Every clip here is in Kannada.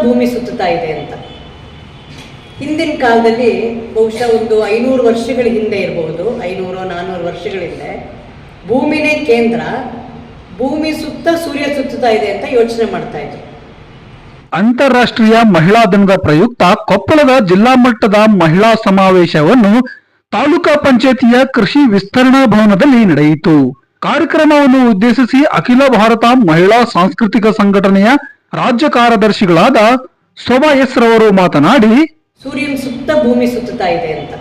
ಸುತ್ತುತ್ತಾ ಇದೆ ಅಂತ. ಹಿಂದಿನ ಕಾಲದಲ್ಲಿ ಬಹುಶಃ ಒಂದು ಐನೂರು ವರ್ಷಗಳ ಹಿಂದೆ ಇರಬಹುದು ಐನೂರು ನಾನ್ನೂರು ವರ್ಷಗಳ ಹಿಂದೆ. ಭೂಮಿನೇ ಕೇಂದ್ರ, ಭೂಮಿ ಸುತ್ತ ಸೂರ್ಯ ಸುತ್ತುತ್ತಾ ಇದೆ ಅಂತ ಯೋಚನೆ ಮಾಡ್ತಾ ಇದ್ರು. ಅಂತಾರಾಷ್ಟ್ರೀಯ ಮಹಿಳಾ ದಿನದ ಪ್ರಯುಕ್ತ ಕೊಪ್ಪಳದ ಜಿಲ್ಲಾ ಮಟ್ಟದ ಮಹಿಳಾ ಸಮಾವೇಶವನ್ನು ತಾಲೂಕಾ ಪಂಚಾಯತಿಯ ಕೃಷಿ ವಿಸ್ತರಣಾ ಭವನದಲ್ಲಿ ನಡೆಯಿತು. ಕಾರ್ಯಕ್ರಮವನ್ನು ಉದ್ದೇಶಿಸಿ ಅಖಿಲ ಭಾರತ ಮಹಿಳಾ ಸಾಂಸ್ಕೃತಿಕ ಸಂಘಟನೆಯ ರಾಜ್ಯ ಕಾರ್ಯದರ್ಶಿಗಳಾದ ಶೋಭಾ ಎಸ್ ರವರು ಮಾತನಾಡಿ, ಸೂರ್ಯನ ಸುತ್ತ ಭೂಮಿ ಸುತ್ತುತ್ತಾ ಇದೆ ಅಂತ.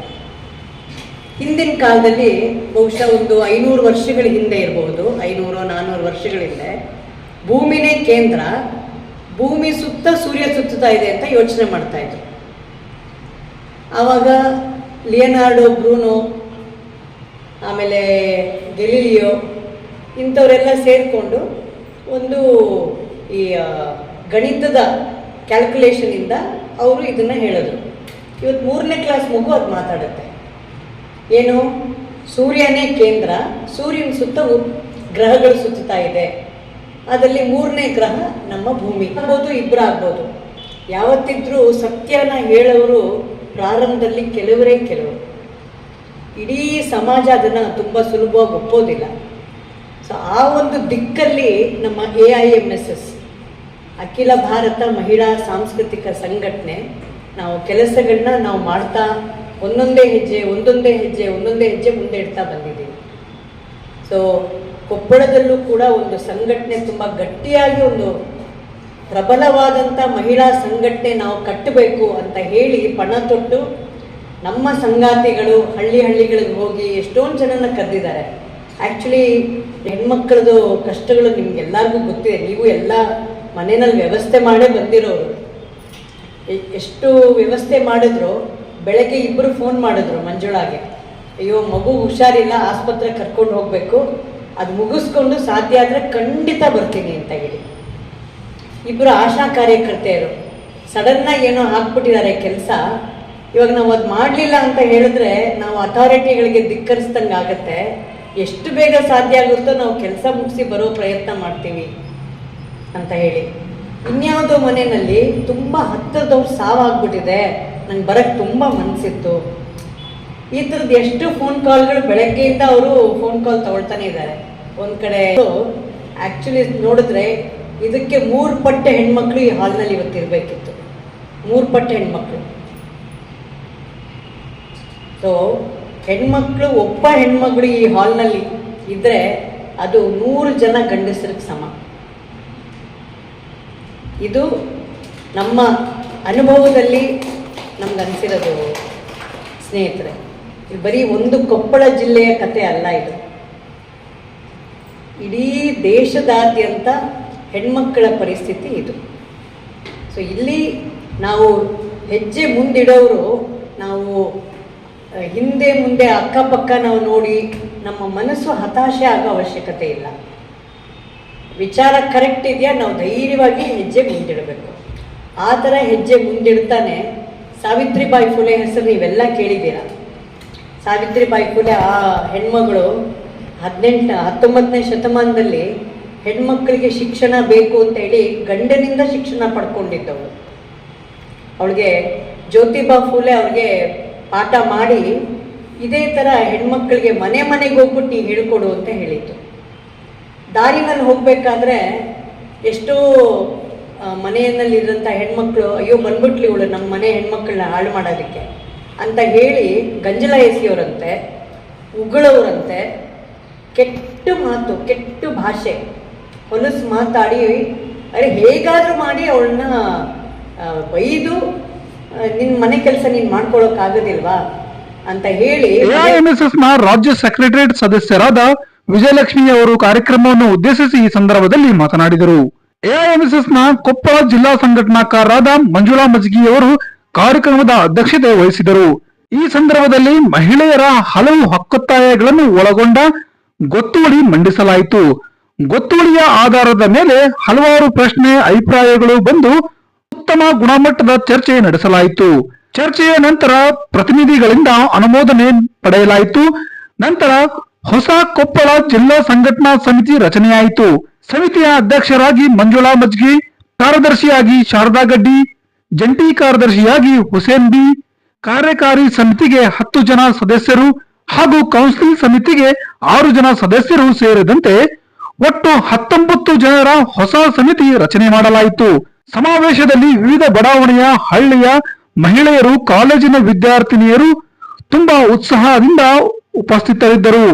ಹಿಂದಿನ ಕಾಲದಲ್ಲಿ ಬಹುಶಃ ಒಂದು ಐನೂರು ವರ್ಷಗಳ ಹಿಂದೆ ಇರಬಹುದು ಐನೂರು ನಾನ್ನೂರು ವರ್ಷಗಳ ಹಿಂದೆ. ಭೂಮಿನೇ ಕೇಂದ್ರ, ಭೂಮಿ ಸುತ್ತ ಸೂರ್ಯ ಸುತ್ತುತ್ತಾ ಇದೆ ಅಂತ ಯೋಚನೆ ಮಾಡ್ತಾ ಇದ್ರು. ಆವಾಗ ಲಿಯನಾರ್ಡೋ, ಬ್ರೂನೋ, ಆಮೇಲೆ ಗೆಲಿಲಿಯೋ ಇಂಥವರೆಲ್ಲ ಸೇರಿಕೊಂಡು ಒಂದು ಈ ಗಣಿತದ ಕ್ಯಾಲ್ಕುಲೇಷನಿಂದ ಅವರು ಇದನ್ನು ಹೇಳಿದ್ರು ಇವತ್ತು ಮೂರನೇ ಕ್ಲಾಸ್ ಮಗು ಅದು ಮಾತಾಡುತ್ತೆ. ಏನು? ಸೂರ್ಯನೇ ಕೇಂದ್ರ, ಸೂರ್ಯನ ಸುತ್ತ ಗ್ರಹಗಳು ಸುತ್ತುತ್ತಾ ಇದೆ. ಅದರಲ್ಲಿ ಮೂರನೇ ಗ್ರಹ ನಮ್ಮ ಭೂಮಿ. ಆಗ್ಬೋದು ಇಬ್ಬರು ಆಗ್ಬೋದು. ಯಾವತ್ತಿದ್ರೂ ಸತ್ಯನ ಹೇಳೋರು ಪ್ರಾರಂಭದಲ್ಲಿ ಕೆಲವರೇ ಕೆಲವರು. ಇಡೀ ಸಮಾಜ ಅದನ್ನು ತುಂಬ ಸುಲಭವಾಗಿ ಒಪ್ಪೋದಿಲ್ಲ. ಸೊ ಆ ಒಂದು ದಿಕ್ಕಲ್ಲಿ ನಮ್ಮ A I M S S ಅಖಿಲ ಭಾರತ ಮಹಿಳಾ ಸಾಂಸ್ಕೃತಿಕ ಸಂಘಟನೆ, ನಾವು ಕೆಲಸಗಳನ್ನ ನಾವು ಮಾಡ್ತಾ ಒಂದೊಂದೇ ಹೆಜ್ಜೆ ಒಂದೊಂದೇ ಹೆಜ್ಜೆ ಒಂದೊಂದೇ ಹೆಜ್ಜೆ ಮುಂದೆ ಇಡ್ತಾ ಬಂದಿದ್ದೀವಿ. ಸೊ ಕೊಪ್ಪಳದಲ್ಲೂ ಕೂಡ ಒಂದು ಸಂಘಟನೆ ತುಂಬ ಗಟ್ಟಿಯಾಗಿ ಒಂದು ಪ್ರಬಲವಾದಂಥ ಮಹಿಳಾ ಸಂಘಟನೆ ನಾವು ಕಟ್ಟಬೇಕು ಅಂತ ಹೇಳಿ ಪಣ ತೊಟ್ಟು ನಮ್ಮ ಸಂಗಾತಿಗಳು ಹಳ್ಳಿ ಹಳ್ಳಿಗಳಿಗೆ ಹೋಗಿ ಎಷ್ಟೊಂದು ಜನನ ಕರೆದಿದ್ದಾರೆ. ಆ್ಯಕ್ಚುಲಿ ಹೆಣ್ಮಕ್ಳದು ಕಷ್ಟಗಳು ನಿಮ್ಗೆಲ್ಲರಿಗೂ ಗೊತ್ತಿದೆ. ನೀವು ಎಲ್ಲ ಮನೆಯಲ್ಲಿ ವ್ಯವಸ್ಥೆ ಮಾಡೇ ಬಂದಿರೋರು. ಎಷ್ಟು ವ್ಯವಸ್ಥೆ ಮಾಡಿದ್ರು, ಬೆಳಗ್ಗೆ ಇಬ್ಬರು ಫೋನ್ ಮಾಡಿದ್ರು ಮಂಜುಳಾಗೆ. ಅಯ್ಯೋ, ಮಗು ಹುಷಾರಿಲ್ಲ ಆಸ್ಪತ್ರೆಗೆ ಕರ್ಕೊಂಡು ಹೋಗಬೇಕು. ಅದು ಮುಗಿಸ್ಕೊಂಡು ಸಾಧ್ಯ ಆದರೆ ಖಂಡಿತ ಬರ್ತೀನಿ ಅಂತ ಹೇಳಿ. ಇಬ್ಬರು ಆಶಾ ಕಾರ್ಯಕರ್ತೆಯರು. ಸಡನ್ನಾಗಿ ಏನೋ ಹಾಕ್ಬಿಟ್ಟಿದ್ದಾರೆ ಕೆಲಸ. ಇವಾಗ ನಾವು ಅದು ಮಾಡಲಿಲ್ಲ ಅಂತ ಹೇಳಿದ್ರೆ ನಾವು ಅಥಾರಿಟಿಗಳಿಗೆ ಧಿಕ್ಕರಿಸ್ದಂಗೆ ಆಗುತ್ತೆ ಎಷ್ಟು ಬೇಗ ಸಾಧ್ಯ ಆಗುತ್ತೋ ನಾವು ಕೆಲಸ ಮುಗಿಸಿ ಬರೋ ಪ್ರಯತ್ನ ಮಾಡ್ತೀವಿ. ಅಂತ ಹೇಳಿ. ಇನ್ಯಾವುದೋ ಮನೆಯಲ್ಲಿ ತುಂಬ ಹತ್ತಿರದವ್ರು ಸಾವಾಗ್ಬಿಟ್ಟಿದೆ. ನಂಗೆ ಬರಕ್ಕೆ ತುಂಬ ಮನಸ್ಸಿತ್ತು ಈ ಥರದ್ದು ಎಷ್ಟು ಫೋನ್ ಕಾಲ್ಗಳು ಬೆಳಗ್ಗೆಯಿಂದ ಅವರು ಫೋನ್ ಕಾಲ್ ತಗೊಳ್ತಾನೆ ಇದ್ದಾರೆ ಒಂದು ಕಡೆ ಆ್ಯಕ್ಚುಲಿ ನೋಡಿದ್ರೆ ಇದಕ್ಕೆ ಮೂರು ಪಟ್ಟೆ ಹೆಣ್ಮಕ್ಳು ಈ ಹಾಲ್ನಲ್ಲಿ ಇವತ್ತು ಇರಬೇಕಿತ್ತು. ಮೂರು ಪಟ್ಟೆ ಹೆಣ್ಮಕ್ಳು. ಸೊ ಹೆಣ್ಮಕ್ಳು, ಒಬ್ಬ ಹೆಣ್ಮಗಳು ಈ ಹಾಲ್ನಲ್ಲಿ ಇದ್ದರೆ ಅದು ನೂರು ಜನ ಗಂಡಸರಿಗೆ ಸಮ. ಇದು ನಮ್ಮ ಅನುಭವದಲ್ಲಿ ನಮ್ಗೆ ಅನಿಸಿರೋದು ಸ್ನೇಹಿತರೆ. ಇದು ಬರೀ ಒಂದು ಕೊಪ್ಪಳ ಜಿಲ್ಲೆಯ ಕತೆ ಅಲ್ಲ ಇದು. ಇಡೀ ದೇಶದಾದ್ಯಂತ ಹೆಣ್ಮಕ್ಕಳ ಪರಿಸ್ಥಿತಿ ಇದು. ಸೊ ಇಲ್ಲಿ ನಾವು ಹೆಜ್ಜೆ ಮುಂದಿಡೋರು ನಾವು, ಹಿಂದೆ ಮುಂದೆ ಅಕ್ಕಪಕ್ಕ ನಾವು ನೋಡಿ ನಮ್ಮ ಮನಸ್ಸು ಹತಾಶೆ ಆಗೋ ಅವಶ್ಯಕತೆ ಇಲ್ಲ. ವಿಚಾರ ಕರೆಕ್ಟ್ ಇದೆಯಾ? ನಾವು ಧೈರ್ಯವಾಗಿ ಹೆಜ್ಜೆ ಮುಂದಿಡಬೇಕು. ಆ ಥರ ಹೆಜ್ಜೆ ಮುಂದಿಡ್ತಾನೆ ಸಾವಿತ್ರಿಬಾಯಿ ಫುಲೆ ಹೆಸರು ನೀವೆಲ್ಲ ಕೇಳಿದ್ದೀರಾ? ಸಾವಿತ್ರಿಬಾಯಿ ಫುಲೆ ಆ ಹೆಣ್ಮಗಳು ಹದಿನೆಂಟು, ಹತ್ತೊಂಬತ್ತನೇ ಶತಮಾನದಲ್ಲಿ ಹೆಣ್ಮಕ್ಳಿಗೆ ಶಿಕ್ಷಣ ಬೇಕು ಅಂತ ಹೇಳಿ ಗಂಡನಿಂದ ಶಿಕ್ಷಣ ಪಡ್ಕೊಂಡಿದ್ದವಳು. ಅವಳಿಗೆ ಜ್ಯೋತಿಬಾ ಫುಲೆ ಅವ್ರಿಗೆ ಪಾಠ ಮಾಡಿ ಇದೇ ಥರ ಹೆಣ್ಮಕ್ಳಿಗೆ ಮನೆ ಮನೆಗೆ ಹೋಗ್ಬಿಟ್ಟು ನೀ ಹೇಳ್ಕೊಡು ಅಂತ ಹೇಳಿತ್ತು ದಾರಿನಲ್ಲಿ ಹೋಗ್ಬೇಕಾದ್ರೆ ಎಷ್ಟೋ ಮನೆಯಲ್ಲಿರೋಂಥ ಹೆಣ್ಮಕ್ಳು, ಅಯ್ಯೋ ಬಂದ್ಬಿಟ್ಲಿ ಇವಳು ನಮ್ಮ ಮನೆ ಹೆಣ್ಮಕ್ಳನ್ನ ಹಾಳು ಮಾಡೋದಕ್ಕೆ ಅಂತ ಹೇಳಿ ಗಂಜಲ ಎಸೆಯೋರಂತೆ, ಉಗುಳೋರಂತೆ, ಕೆಟ್ಟ ಮಾತು, ಕೆಟ್ಟ ಭಾಷೆ, ಹೊಲಸು ಮಾತಾಡಿ, ಅರೆ, ಹೇಗಾದರೂ ಮಾಡಿ ಅವಳನ್ನ ಬೈದು ನಿನ್ನ ಮನೆ ಕೆಲಸ ನೀನು ಮಾಡ್ಕೊಳ್ಳೋಕ್ಕಾಗೋದಿಲ್ವಾ ಅಂತ ಹೇಳಿ ರಾಜ್ಯ ಸೆಕ್ರೆಟರಿಯೇಟ್ ಸದಸ್ಯರಾದ ವಿಜಯಲಕ್ಷ್ಮಿ ಅವರು ಕಾರ್ಯಕ್ರಮವನ್ನು ಉದ್ದೇಶಿಸಿ ಈ ಸಂದರ್ಭದಲ್ಲಿ ಮಾತನಾಡಿದರು. ಎಐಎಂಎಸ್ಎಸ್ನ ಕೊಪ್ಪಳ ಜಿಲ್ಲಾ ಸಂಘಟನಾಕಾರರಾದ ಮಂಜುಳಾ ಮಜ್ಗಿ ಅವರು ಕಾರ್ಯಕ್ರಮದ ಅಧ್ಯಕ್ಷತೆ ವಹಿಸಿದರು. ಈ ಸಂದರ್ಭದಲ್ಲಿ ಮಹಿಳೆಯರ ಹಲವು ಹಕ್ಕೊತ್ತಾಯಗಳನ್ನು ಒಳಗೊಂಡ ಗೊತ್ತುವಳಿ ಮಂಡಿಸಲಾಯಿತು. ಗೊತ್ತುವಳಿಯ ಆಧಾರದ ಮೇಲೆ ಹಲವಾರು ಪ್ರಶ್ನೆ, ಅಭಿಪ್ರಾಯಗಳು ಬಂದು ಉತ್ತಮ ಗುಣಮಟ್ಟದ ಚರ್ಚೆ ನಡೆಸಲಾಯಿತು. ಚರ್ಚೆಯ ನಂತರ ಪ್ರತಿನಿಧಿಗಳಿಂದ ಅನುಮೋದನೆ ಪಡೆಯಲಾಯಿತು. ನಂತರ ಹೊಸ ಕೊಪ್ಪಳ ಜಿಲ್ಲಾ ಸಂಘಟನಾ ಸಮಿತಿ ರಚನೆಯಾಯಿತು. ಸಮಿತಿಯ ಅಧ್ಯಕ್ಷರಾಗಿ ಮಂಜುಳಾ ಮಜ್ಗಿ, ಕಾರ್ಯದರ್ಶಿಯಾಗಿ ಶಾರದಾ ಗಡ್ಡಿ, ಜಂಟಿ ಕಾರ್ಯದರ್ಶಿಯಾಗಿ ಹುಸೇನ್ ಬಿ, ಕಾರ್ಯಕಾರಿ ಸಮಿತಿಗೆ ಹತ್ತು ಜನ ಸದಸ್ಯರು ಹಾಗೂ ಕೌನ್ಸಿಲ್ ಸಮಿತಿಗೆ ಆರು ಜನ ಸದಸ್ಯರು ಸೇರಿದಂತೆ ಒಟ್ಟು ಹತ್ತೊಂಬತ್ತು ಜನರ ಹೊಸ ಸಮಿತಿ ರಚನೆ ಮಾಡಲಾಯಿತು. ಸಮಾವೇಶದಲ್ಲಿ ವಿವಿಧ ಬಡಾವಣೆಯ, ಹಳ್ಳಿಯ ಮಹಿಳೆಯರು, ಕಾಲೇಜಿನ ವಿದ್ಯಾರ್ಥಿನಿಯರು ತುಂಬಾ ಉತ್ಸಾಹದಿಂದ ಉಪಸ್ಥಿತರಿದ್ದರು.